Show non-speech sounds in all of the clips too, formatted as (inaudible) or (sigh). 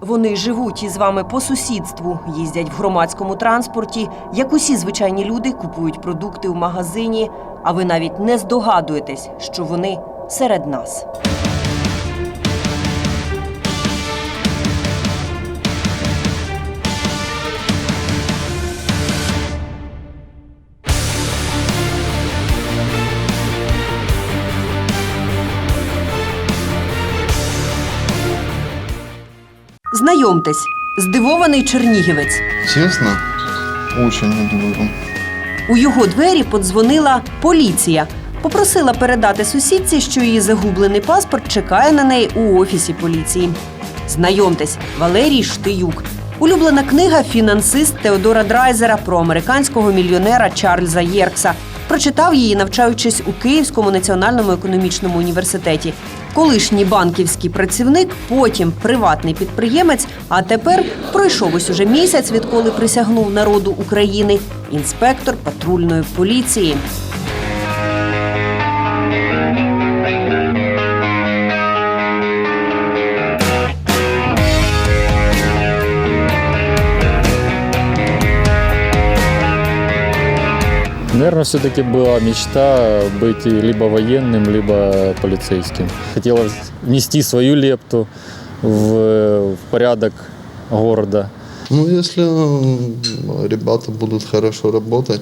Вони живуть із вами по сусідству, їздять в громадському транспорті, як усі звичайні люди купують продукти в магазині, а ви навіть не здогадуєтесь, що вони серед нас. Знайомтесь, здивований чернігівець. Честно, очень удивлен. У його двері подзвонила поліція. Попросила передати сусідці, що її загублений паспорт чекає на неї у офісі поліції. Знайомтесь, Валерій Штиюк. Улюблена книга Фінансист Теодора Драйзера про американського мільйонера Чарльза Єркса. Прочитав її, навчаючись у Київському національному економічному університеті. Колишній банківський працівник, потім приватний підприємець, а тепер пройшов ось уже місяць, відколи присягнув народу України. Інспектор патрульної поліції. Наверное, все-таки была мечта быть либо военным, либо полицейским. Хотелось внести свою лепту в, в порядок города. Ну, если м, ребята будут хорошо работать,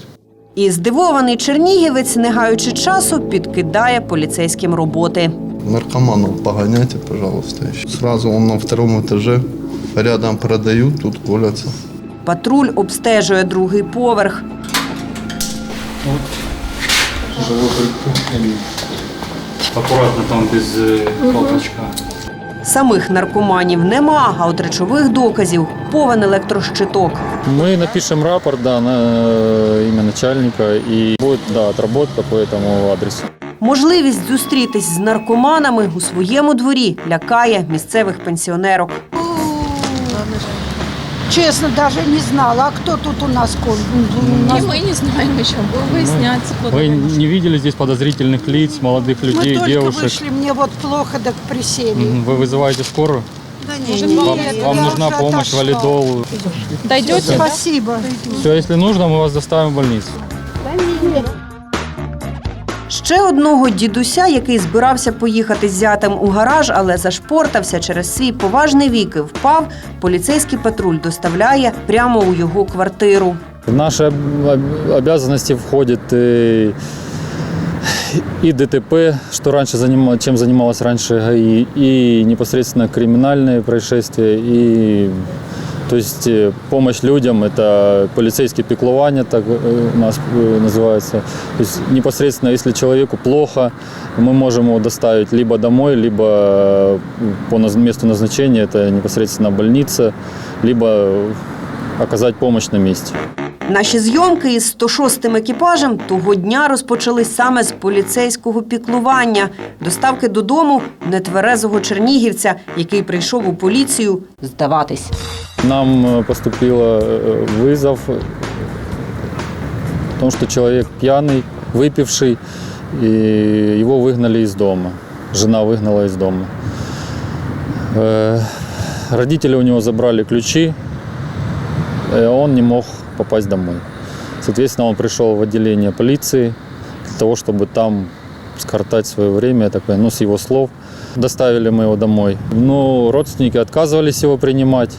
І здивований чернігівець, не гаючи часу, підкидає поліцейським роботи. наркоманов погоняйте, пожалуйста. еще. Сразу он на втором этаже, рядом продают, тут колятся. Патруль обстежує другий поверх. Аккуратно там без э, колпачка. Самих наркоманів нема, а от речових доказів повен електрощиток. Мы напишем рапорт да, на э, имя начальника и будет да, отработка по этому адресу. Можливість зустрітись з наркоманами у своєму дворі лякає місцевих пенсіонерок. Честно, даже не знала, а кто тут у нас кон? У нас И мы не знаем еще, будем выяснять. Вы не видели здесь подозрительных лиц, молодых Мы людей, только девушек? вышли, мне вот плохо, так присели. Вы вызываете скорую? Нет, Вам, вам я нужна помощь, отошла. валидол. Дойдете? Спасибо. Все, если нужно, мы вас доставим в больницу. Ще одного дідуся, який збирався поїхати з зятем у гараж, але зашпортався через свій поважний вік і впав, поліцейський патруль доставляє прямо у його квартиру. В наши об- об- обязанности входит и, и ДТП, что раньше занима- чем занималась раньше ГАИ, и непосредственно криминальные происшествия, и то есть э, помощь людям, это полицейские пеклования, так э, у нас э, называется. То есть непосредственно, если человеку плохо, мы можем его доставить либо домой, либо э, по наз- месту назначения, это непосредственно больница, либо э, оказать помощь на месте. Наші зйомки із 106-м екіпажем того дня розпочались саме з поліцейського піклування, доставки додому нетверезого чернігівця, який прийшов у поліцію здаватись. Нам э, поступил э, вызов о том, что человек пьяный, выпивший, и его выгнали из дома. Жена выгнала из дома. Э, Родители у него забрали ключи, и он не мог попасть домой. Соответственно, он пришел в отделение полиции для того, чтобы там скоротать свое время, я так понимаю, ну, с его слов. Доставили мы его домой. Но родственники отказывались его принимать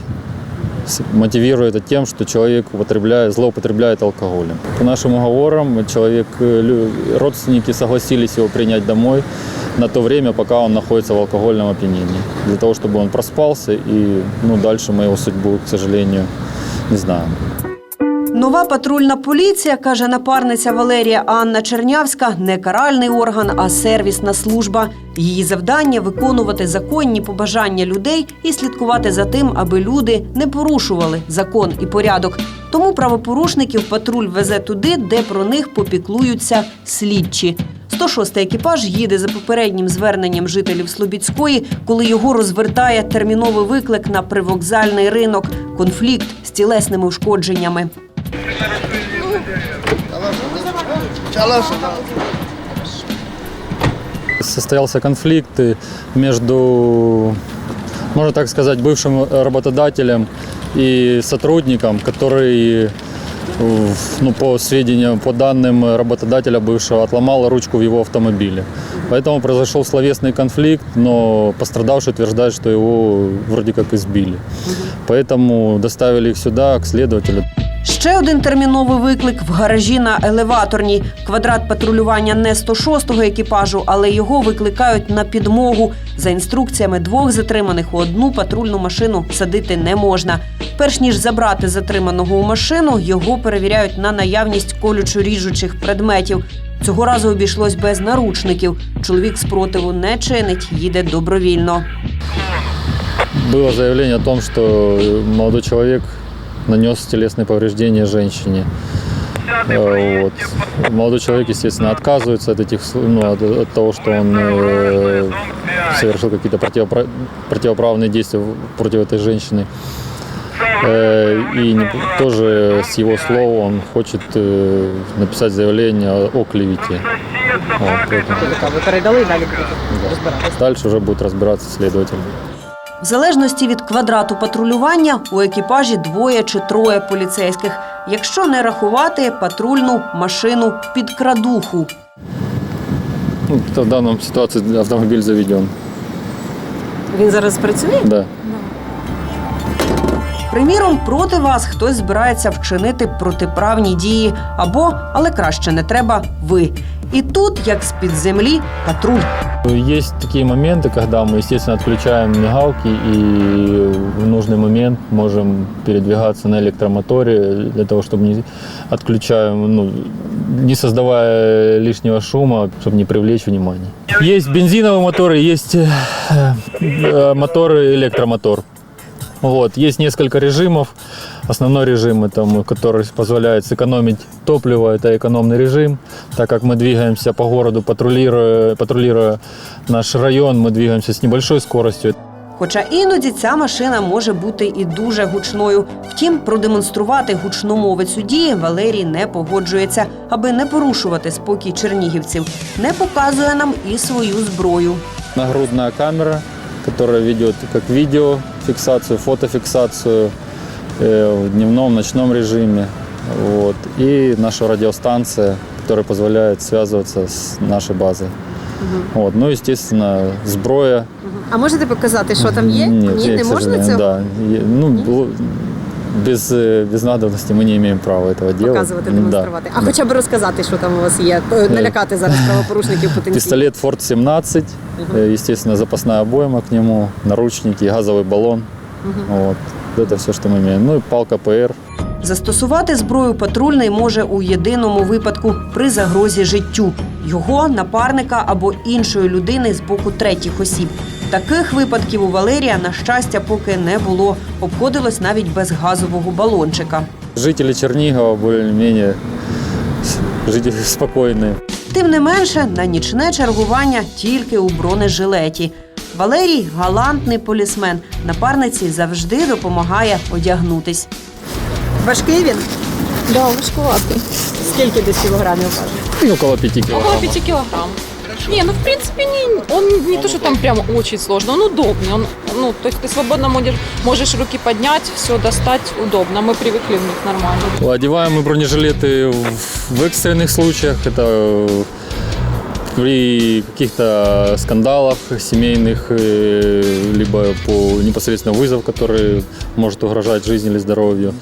с- мотивируя это тем, что человек употребляет, злоупотребляет алкоголем. По нашим уговорам человек, э, лю- родственники согласились его принять домой на то время, пока он находится в алкогольном опьянении. Для того, чтобы он проспался и ну, дальше мы его судьбу, к сожалению, не знаем. Нова патрульна поліція, каже напарниця Валерія Анна Чернявська, не каральний орган, а сервісна служба. Її завдання виконувати законні побажання людей і слідкувати за тим, аби люди не порушували закон і порядок. Тому правопорушників патруль везе туди, де про них попіклуються слідчі. 106-й екіпаж їде за попереднім зверненням жителів Слобідської, коли його розвертає терміновий виклик на привокзальний ринок, конфлікт з тілесними ушкодженнями. Состоялся конфликт между можно так сказать, бывшим работодателем и сотрудникам, который, ну, по сведениям, по данным работодателя бывшего, отломал ручку в его автомобиле. Поэтому произошел словесный конфликт, но пострадавший утверждает, что его вроде как избили. Поэтому доставили их сюда, к следователю. Ще один терміновий виклик в гаражі на елеваторній. Квадрат патрулювання не 106-го екіпажу, але його викликають на підмогу. За інструкціями двох затриманих у одну патрульну машину садити не можна. Перш ніж забрати затриманого у машину, його перевіряють на наявність колючо-ріжучих предметів. Цього разу обійшлось без наручників. Чоловік спротиву не чинить, їде добровільно. Было заявление о том, что молодой человек нанес телесные повреждения женщине. Вот. Молодой человек, естественно, отказывается от этих, ну, от, от того, что он э, совершил какие-то противопра- противоправные действия против этой женщины. Э, И не- тоже с его слова он хочет э, написать заявление о, о клевете. Вот, передали далі будете розбиратися. Дальше уже будет разбираться следователь. В залежності від квадрату патрулювання у екіпажі двоє чи троє поліцейських, якщо не рахувати патрульну машину під крадуху. Ну, то в данном ситуации автомобиль заведен. Він зараз працює? Да. Приміром, проти вас хтось збирається вчинити протиправні дії або, але краще не треба, ви. І тут, як з-під землі, патруль. Есть такие моменты, когда мы, естественно, отключаем мигалки и в нужный момент можем передвигаться на электромоторе для того, чтобы не отключаем, ну, не создавая лишнего шума, чтобы не привлечь внимание. Есть бензиновые моторы, есть э, э, моторы электромотор. Вот. Есть несколько режимов. Основной режим, это мы- который позволяет сэкономить топливо, это экономный режим. Так как мы двигаемся по городу, патрулируя, патрулируя наш район, мы двигаемся с небольшой скоростью. Хоча іноді ця машина може бути і дуже гучною. Втім, продемонструвати гучномовець у дії Валерій не погоджується, аби не порушувати спокій чернігівців. Не показує нам і свою зброю. Нагрудная камера, которая ведет как видеофиксацию, фотофиксацию э, в дневном, ночном режиме. Вот. И наша радиостанция, которая позволяет связываться с нашей базой. Вот. Ну, естественно, зброя. А можете показати, що там є? Нет, Ні, я, не к можна сожалению, цього Да. Е- Ну, было- без, э, без надобности мы не имеем права этого делать. показувати, Да. демонструвати. А хоча б розказати, що там у вас є, Е, налякати зараз (laughs) правопорушників потенційно. Пистолет Форт 17, э, естественно, запасная обойма к нему, наручники, газовый баллон. Вот. Это все, что мы имеем. Ну и палка ПР. Застосувати зброю патрульний може у єдиному випадку при загрозі життю його, напарника або іншої людини з боку третіх осіб. Таких випадків у Валерія, на щастя, поки не було. Обходилось навіть без газового балончика. Жители Чернигова более-менее с- жители спокойные. Тим не менше, на нічне чергування тільки у бронежилеті. Валерій галантний полісмен. Напарниці завжди допомагає одягнутись. Важкий він? Да, важкуватий. Скільки десь кілограмів важить? Ну, около 5 Около килограмм. 5 килограмм. Не, ну в принципе не, он не то, что там прям очень сложно, он удобный. Он, ну, то есть ты свободно можешь, можешь руки поднять, все достать удобно. Мы привыкли в них нормально. Одеваем мы бронежилеты в- в экстренных случаях. Это э, при каких-то скандалах семейных, э, либо по непосредственно вызов, который может угрожать жизни или здоровью.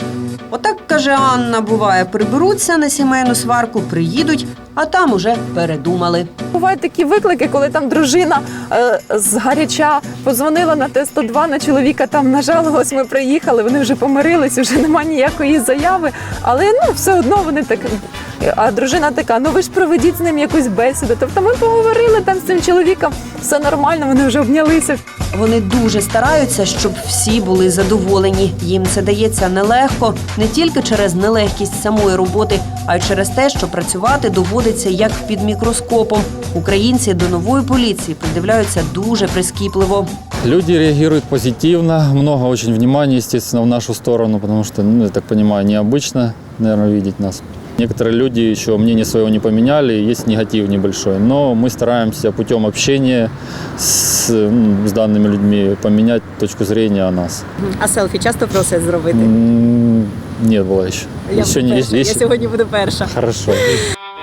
Отак каже Анна, буває, приберуться на сімейну сварку, приїдуть, а там уже передумали. Бувають такі виклики, коли там дружина е, з гаряча позвонила на Т-102, на чоловіка там нажалилась, ми приїхали, вони вже помирились, вже немає ніякої заяви. Але ну все одно вони так. А дружина така: ну ви ж проведіть з ним якусь бесіду. Тобто ми поговорили там з цим чоловіком, все нормально, вони вже обнялися. Вони дуже стараються, щоб всі були задоволені. Їм це дається нелегко не тільки через нелегкість самої роботи, а й через те, що працювати доводиться як під мікроскопом. Українці до нової поліції придивляються дуже прискіпливо. Люди реагируют позитивно, много очень внимания, естественно, в нашу сторону, потому что, ну, я так понимаю, необычно, наверное, видеть нас Некоторые люди еще мнение своего не поменяли, есть негатив небольшой. Но мы стараемся путем общения с, м, с данными людьми поменять точку зрения о нас. А селфі часто просять зробити? М, Нет было еще. Я еще буду не перша. есть. Я сьогодні буду перша. Хорошо.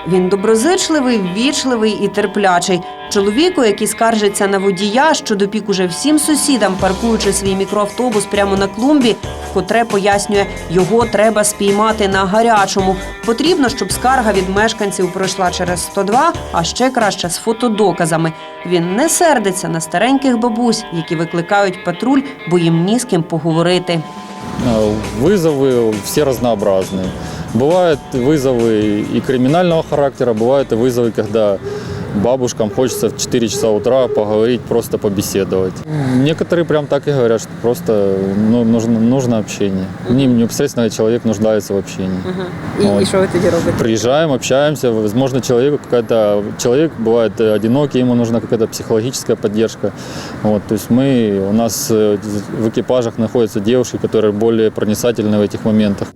Він доброзичливий, ввічливий і терплячий. Чоловіку, який скаржиться на водія, що допік уже всім сусідам, паркуючи свій мікроавтобус прямо на клумбі, вкотре пояснює, його треба спіймати на гарячому. Потрібно, щоб скарга від мешканців пройшла через 102, а ще краще з фотодоказами. Він не сердиться на стареньких бабусь, які викликають патруль, бо їм ні з ким поговорити. А, Вызовы все разнообразные. Бывают вызовы и криминального характера, бывают и вызовы, когда бабушкам хочется в 4 часа утра поговорить, просто побеседовать. Некоторые прям так и говорят, что просто ну, нужно, нужно общение. Ним непосредственно человек нуждается в общении. І, Ой. і що ви тоді робите? Приезжаем, общаемся, возможно, человеку какая-то... Человек бывает э, одинокий, ему нужна какая-то психологическая поддержка. Вот, то есть мы... У нас э, в экипажах находятся девушки, которые более проницательны в этих моментах.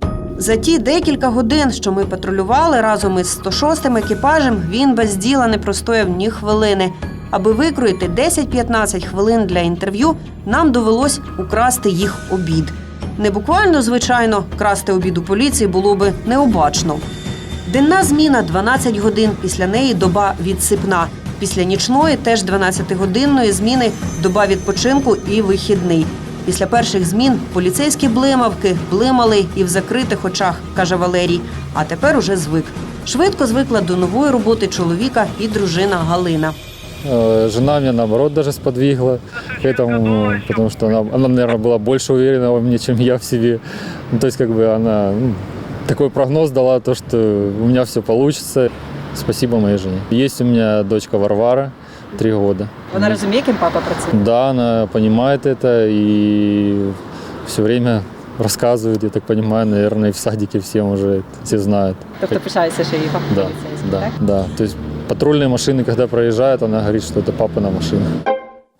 За ті декілька годин, що ми патрулювали разом із 106-м екіпажем, він без діла не простояв ні хвилини. Аби викроїти 10-15 хвилин для інтерв'ю, нам довелось украсти їх обід. Не буквально, звичайно, красти обід у поліції було би необачно. Денна зміна 12 годин, після неї доба відсипна. Після нічної, теж 12-годинної зміни доба відпочинку і вихідний. Після перших змін поліцейські блимавки блимали і в закритих очах, каже Валерій. А тепер уже звик. Швидко звикла до нової роботи чоловіка і дружина Галина. Э, Жена меня, наоборот, даже сподвигла к этому, потому что она, она наверное, была больше уверена во мне, чем я в себе. Ну, то есть, как бы она ну, такой прогноз дала, то, что у меня все получится. Спасибо моей жене. Есть у меня дочка Варвара, три года. Вона розуміє, ким папа працює? Да, она понимает это и все время рассказывает, я так понимаю, наверное, и в садике всем уже все знают. Тобто пишається, що її папа Да, поліцейський, да, так? да. То есть патрульные машины, когда проезжают, она говорит, что это папина машина.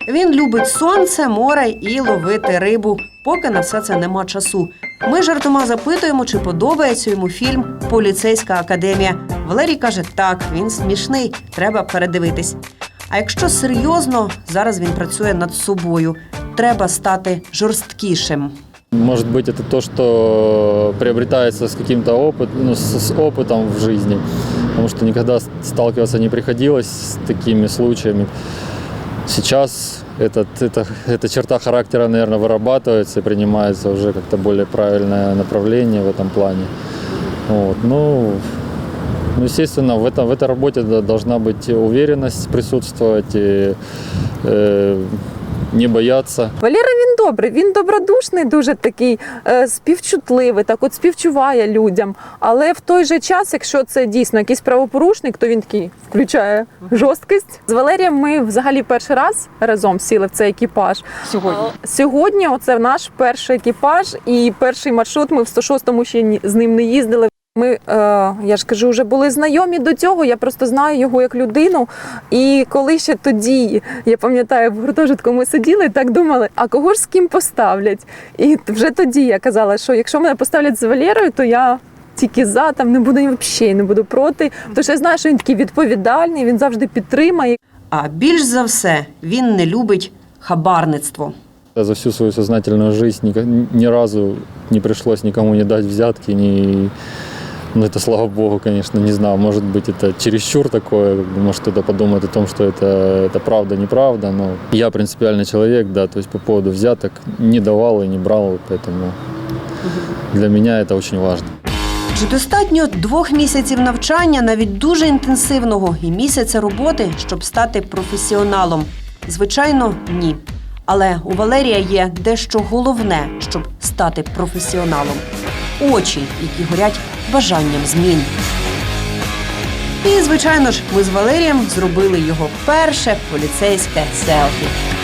Він любить сонце, море і ловити рибу, поки на все це нема часу. Ми жартома запитуємо, чи подобається йому фільм Поліцейська академія. Валерій каже, так, він смішний, треба передивитись. А якщо серйозно, зараз він працює над собою. Треба стати жорсткішим. Может быть, это то, что приобретается с каким-то опытом, ну, с, с опытом в жизни, потому что никогда с- сталкиваться не приходилось с такими случаями. Сейчас этот, это, эта черта характера, наверное, вырабатывается и принимается уже как-то более правильное направление в этом плане. Вот. Ну, ну, естественно, в, этом, в этой работе да, должна быть уверенность присутствовать, и, э, не бояться. Валера він добрий, він добродушний, дуже такий е, співчутливий, так от співчуває людям. Але в той же час, якщо це дійсно якийсь правопорушник, то він такий включає жорсткість. З Валерієм ми взагалі перший раз разом сіли в цей екіпаж. Сьогодні. Сьогодні оце наш перший екіпаж, і перший маршрут ми в 106-му ще ні- з ним не їздили. Ми, е, я ж кажу, вже були знайомі до цього. Я просто знаю його як людину. І коли ще тоді, я пам'ятаю, в гуртожитку ми сиділи і так думали, а кого ж з ким поставлять? І вже тоді я казала, що якщо мене поставлять з Валерою, то я. Тільки за там не буду взагалі не буду проти. Тому що я знаю, що він такий відповідальний, він завжди підтримає. А більш за все він не любить хабарництво. За всю свою сознательную жизнь ни, ни разу не пришлось никому не дать взятки, ни, ну это слава богу, конечно, не знаю, может быть это чересчур такое, как бы, может кто-то подумает о том, что это, это правда, неправда, но я принципиальный человек, да, то есть по поводу взяток не давал и не брал, поэтому для меня это очень важно. Чи достатньо двох місяців навчання, навіть дуже інтенсивного, і місяця роботи, щоб стати професіоналом? Звичайно, ні. Але у Валерія є дещо головне, щоб стати професіоналом: очі, які горять бажанням змін. І, звичайно ж, ми з Валерієм зробили його перше поліцейське селфі.